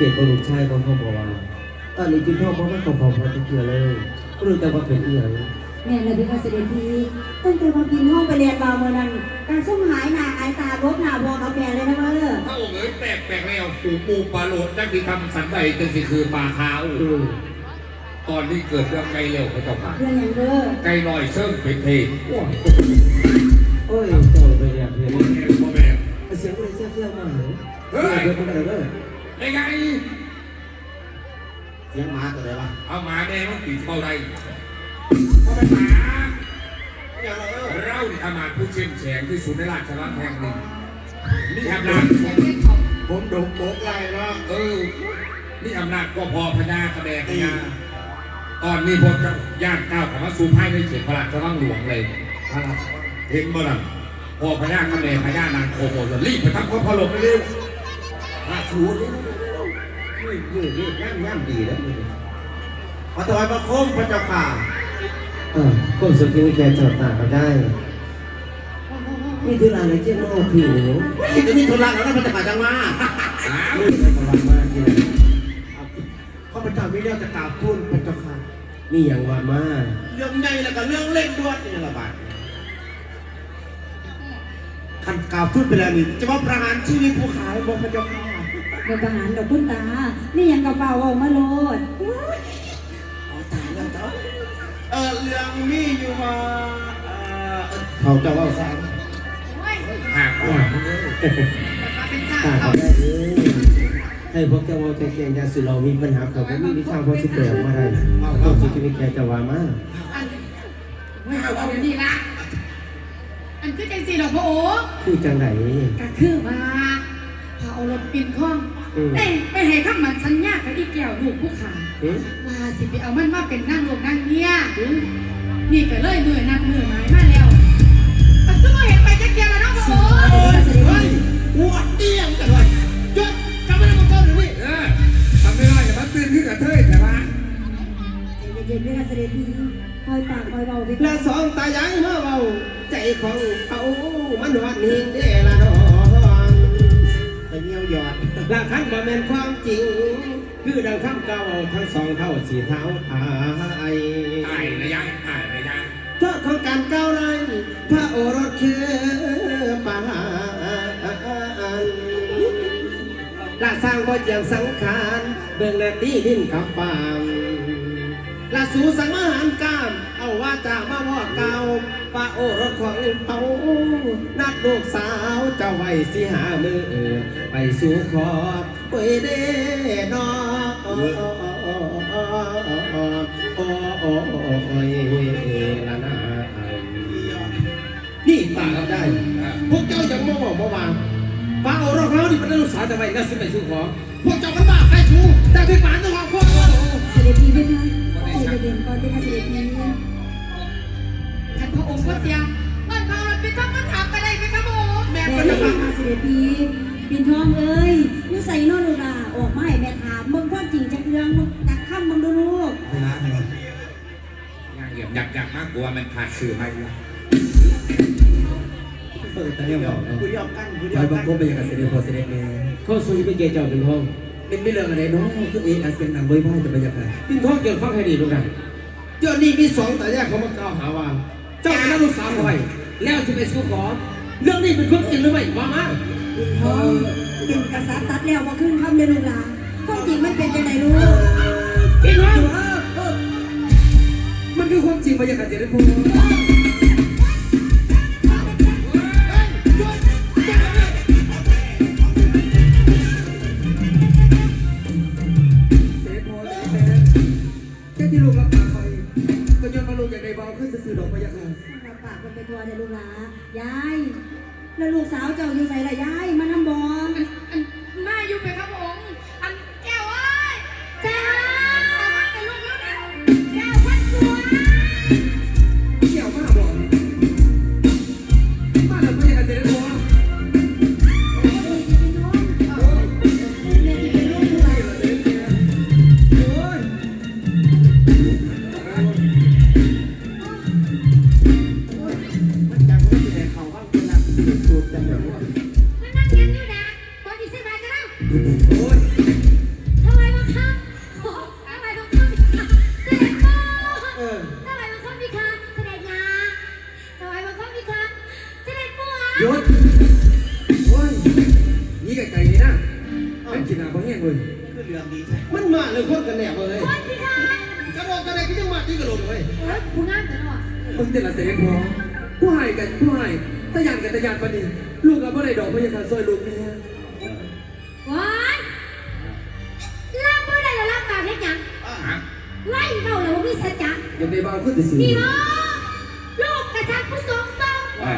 วงนี้ได้สังเกตว่าลูกชายของพ่อบอกว่าตอนนี้กินพ่อบอกว่าเขาพอพอจะเกลือเลยก็รู้แต่ว่าเป็นเอียงแม่เลยเป็นการเสด็จดีตั้งแต่มากินห้องไปเรียนบาวเมื่อนั้นการส่งหายหน้าหายตาลบหน้าพอกับแม่เลยนะเมื่อถ้าองค์เอ๋ยแปลกแปลกแนวปูปูปลาโหลดนั่นคือทำสันใดจังสิคือปลาขาวอืมตอนนี้เกิดเรื่องไกลเร็วพระเจ้าค่ะเรื่องอย่างเด้อไกลหน่อยเซิ่งเป็นเพลงโอ้ยโอ้ยเจ้าไปเรียกเพียงพ่อแม่พ่อแม่เสียงอะไรเสียงเสียงมาเหรอเฮ้ย เดี๋ยวไปไหนเว้ยไอ้ไงเสียงมาตัวไหนวะเอาหมาแดงมันตีเท่าไรพ่อแม่หมาอย่างไรเออเรานี่อามาตย์ผู้เชี่ยวแฉงที่สุดในราชวัฒแห่งหนึ่งนี่อำนาจผมดมโบกไรเนาะเออนี่อำนาจก็พอพญาแสดงพญาตอนนี้พวกเจ้าย่างก้าวเข้ามาสู่ภายในเขตพระราชวังหลวงเลยพระราชวังเห็นบ่ล่ะพอพญาแสดงพญานางโคโมจะรีบไปทำข้อพอหล บไปเร็วราชูนี่นี่นี่นี่ย่ำย่ำดีแล้วขอถวายบังคมพระเจ้าค่ะเออก้มสุดที่แกจอดตาก็ได้นี่คือร้านอะไรเจ๊โม่ผิวนี่จะมีธุระแล้วนะมันจะมาจังมาอ้าวนี่เป็นกำลังมากที่ไหนข้าพเจ้ามีเรื่องจะกล่าวทูลพระเจ้าค่ะนี่อย่างว่ามาเรื่องใหญ่แล้วก็เรื่องเล็กด้วยนี่ละบาทคันกล่าวทูลไปแล้วนี่จะมาประหารชีวิตผู้ขายบอกพระเจ้าค่ะ เดี๋ยวประหารดอกพุ่นตา นี่ยังกระเป๋าออกมาโลดอ๋อตายแล้วเจ้าเออเรื่องมีอยู่ว่าเออเขาจะว่าแสงหากว่าตาเขาได้เลยให้พวกเจ้าว่าแก่ๆยาสุเรามีปัญหาเขาไม่มีวิชาพอสิเปลี่ยนมาได้ก้มสุดที่มีแกจะว่ามาไม่เอาเอาอย่างนี้ละอันคือจังสีดอกพระโอคือจังไหนก็คือว่าพาเอารถ ปินข้องอืม ได้ไปให้ข้ามันสัญญากับอีแก้วลูกผู้ขาหืมว่าสิไปเอามันมาเป็นนั่งลงนั่งเนี่ยนี่ก็เลยมือนับมือหมายมาแล้วมันก็มาเห็นไปจักเดียวแล้วเนาะพระโอเฮ้ยปวดเตี้ยงจังเลยหยุดจำไม่ได้มาก่อนหรือนี่เออทำไม่ได้อย่ามาตื่นขึ้นกับเธอแต่ว่าใจเย็นๆด้วยการเสด็จดีคอยปากคอยเบาไปและสองตายายมาเบาใจของเขามันหวานนิ่งเด้ละน้อง ละคันบ่แม่นความจริง คือดังคำเก่าทั้งสองเท่าสีเท้าทายตายระยะตายระยะเพราะของการเก้าวนั้นพระโอรสคือปานละสร้างบ่เจียงสังขาร เบิ่งแลตีดินกับฟาง ละสูสังมหารกามเอาว่าจามาวอดเก่าพระโอรสของเขานัดลูกสาวเจ้าไว้สิหามือไปสู่ขอบเวยเด้นอโอ้โอ้ยละนานี่ตาครับได้ พวกเจ้ายังมาบอกมาว่าป้าโอรสเขานี่เป็นลูกสาวจะไปแล้วสิไปสู่ขอพวกเจ้ามันบ้าใครชูแต่ที่ปานต้องของพวกเราเสด็จดีด้วยนะใจเย็นๆก่อนด้วยการเสด็จดีท่านพระองค์ก็เสียเงินพาเอารถปินข้องมาถามก็ได้ไหมครับพระโอแม่แม่ก็เลี้จะยงมามาเสด็จดีปินทองเอ้ยยูใส่นอนดูลาออกมาให้แม่ถามมึงความจริงจากเรื่องมึงจากข้ามมึงดูลูกงานเหยียบอยากอยากมากกว่ามันขาดสื่อไปแล้วเปิดตาเนี่ยบอกคุณยอมกันคุณยคออยมบักังนคมไปอย่างกับเสด็จพ่อเสด็จแม่เขาสู้ไปเกยเจ้าเป็นห้อง เป็นไม่เรื่องอะไรเนาะคือเองอาเซียนหนังไว้พ่ายแต่บรรยากาศเป็นห้องเกี่ยวฟังให้ดีลูกกันเดี๋ยวนี้มีสองแต่แยกเขามากล่าวหาว่า เจ้าเป็นลูกสาวเขาไว้แล้วสิไปสู่ขอ เรื่องนี้เป็นความจริงหรือไม่ว่ามาปินทองเป็นกษัตริย์ตัดแล้วว่าขึ้นคำเดียวลูกลาความจริงมันเป็นยังไงลูกพี่น้องมันคือความจริงบรรยากาศเสด็จพ่อ ทไมบังคับทำไมบังคับพี่คะเอิ่อเทไมบังคับพี่คะเสด็จนาทไมบังคับพี่คะเสด็จพ่อหยุโอ้ยนี่ไก่ๆนี่นะเอ้กินาบ่แห้เลยคือเรื่องนี่มันมาเลยคนกันแนบเลยพี่คะกระโดดกันแหนก็ยังมาที่กระโดดเลยโอ้ยผู้งามจังหวะมึงแต่ละเสียงพผู้ให้กันผู้ให้ตะยานกันตะยานปานนี้ลูกเอาบ่ได้ดอกพระยาคาซอยลูกเนี่ย ว้ายลากบ่ได้แล้วลากปากเฮ็ดหยังฮะไล่เมาแล้วบ่มีสัจจะอยากได้เบาขึ้นซื่อนี่บ่ลูกกระชับผู้ทรงทรง อ่า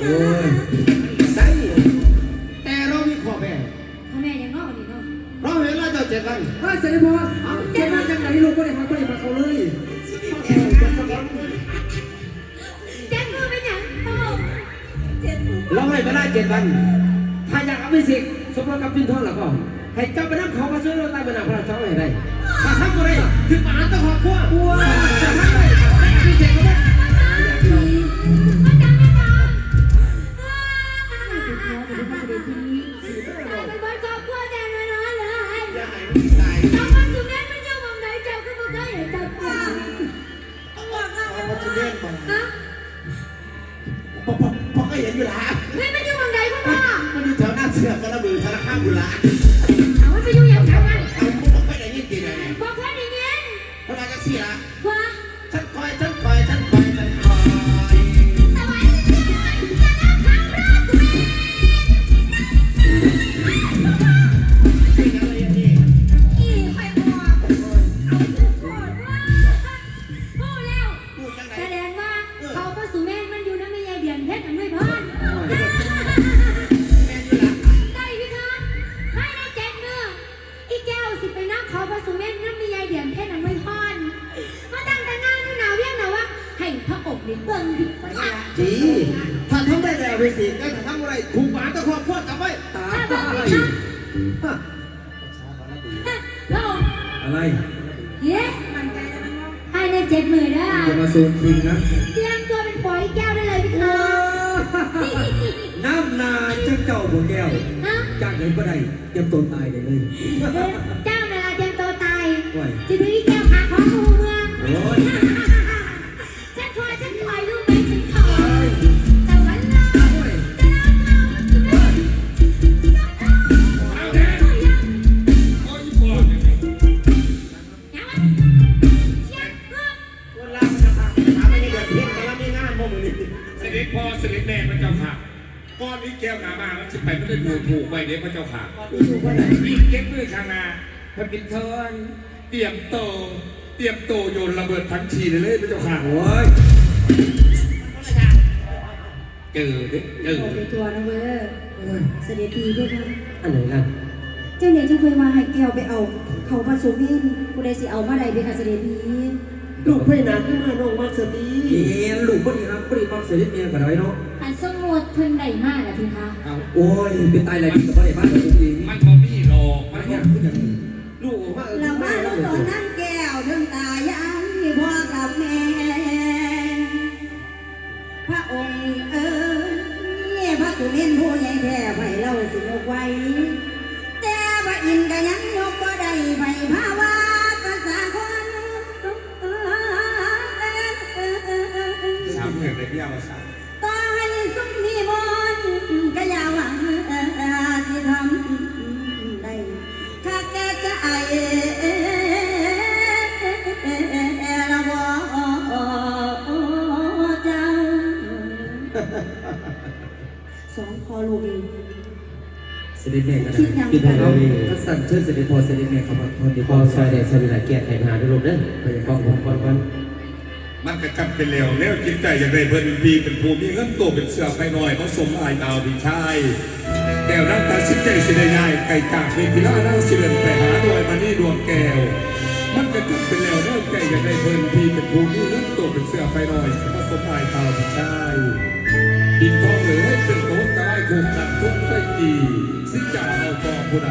โอ้ยได้แต่เรามีข้อแม้พ่อแม่ยังนอกนี่เนาะเราเห็นแล้วเจ้าเจ็ดวันถ้าเสด็จพ่อเจ็บมาจังไหนลูกบ่ได้ฮักบ่ได้มาเขาเลยแจ้งมือเป็นหยังพ่อเจ็ดผู้เราให้เวลาเจ็ดวัน ถ้าอยากอภิเษกสมรสกับพินทองแล้วก็ให้เจ้าไปนั่งเขามาช่วยเราตามไปนั่งพระราชวังให้ได้ถ้าทำอะไรถึงอาหารตะขอบครัว พอพอพอก็เห็นอยู่ละเฮ้ยมันอยู่มุมไหนพ่อพ่อ มันอยู่แถวหน้าเสือกกันระบือธนาคารบุร จีถ้าทำได้แล้วอภิเษกก็ถ้าทำอะไรถูกอาหารตะขอบครัวกลับไว้ตาถ้าตาเบิ่งอะไรพี่คะพระองค์อะไรเย้ให้ในเจ็ดมือได้อย่ามาโซนคิงนะ เตรียมตัวเป็นปล่อยแก้วได้เลยพี่คะน้ำนาจังเจ้าบ่แก้วฮะจากไหนบ่ได้เตรียมตัวตายได้เลยเจ้า พ่อเสด็จแม่พระเจ้าค่ะก้อนนี้แก้วหนามามันจะไปไม่ได้ดูถูกไปเด้พระเจ้าค่ะอีกเก็บมือข้างหน้าพระบินเทินเตรียมโต เตรียมโตโยนระเบิดทั้งชีเลยเลยพระเจ้าค่ะโอ้ยเจอเด้เจอบอกไปตัวนะเว้ยโอ้ยเสด็จพี่ด้วยค่ะอันไหนล่ะเจ้าเนี่ยจะเคยมาให้แก้วไปเอา เขาผสมมินกูได้สิเอามาได้เด้อค่ะเสด็จพี่ ลูกพี่นาขึ้นมาน้องมักสตีเอ็นลูกบ่ดีครับบ่ดีมักเสียเมียก็ได้เนาะอันสมุดเพิ่นได้มากอะพี่คะเอาโอ้ยเป็นตายอะไรดีกับบ่ได้บ้านกับผมเองมันพอมีหรอกมัมันนเนี่เนี่ยยคืออย่างนี้ลูกมาเรามาลงตอนนั่งแก้วเรื่องตายายพ่อกับแม่ พระองค์เอ๋ยพระสุนินผู้ใหญ่แท้ไว้เราสิยกไว้ แต่พระอินทร์ก็ยังยกบ่ได้ไว้ภาวะภา เดือนเลยพี่เอามาสามต่อให้สุขนิมนต์ก็อย่าหวังสิทำได้ข้าแก่ใจละบ่เจ้าสองคอลูกเองเสด็จแม่ก็ได้คิดยังคิดไงให้เราท่านสั่นเชิญเสด็จพ่อเสด็จแม่เข้ามาพอดีพอซอยเดชสวิลาเกียรติไทยพาด้วยลูกเด้อไปยังกองผมก่อน ก่อนมันก็จำเป็นแล้วแล้วจิตใจอย่างไรเพิ่นพีเป็นผู้มีเงินโตเป็นเสือไปหน่อยผสมอายดาวพี่ชายแก้วรักตาสิใจสิได้ง่ายไก่จากเวทีล่านั่งสิเดินไปหาดวยมานี่ดวงแก้วมันก็จำเป็นแล้วแล้วใจอย่างไรเพิ่นพีเป็นผู้มีเงินโตเป็นเสือไปหน่อยผสมอายดาวพี่ชายดินทองเหลือให้เป็นโต๊ะกายคงหนักทุกไปดีสิจ่าเอาต่อผู้ใด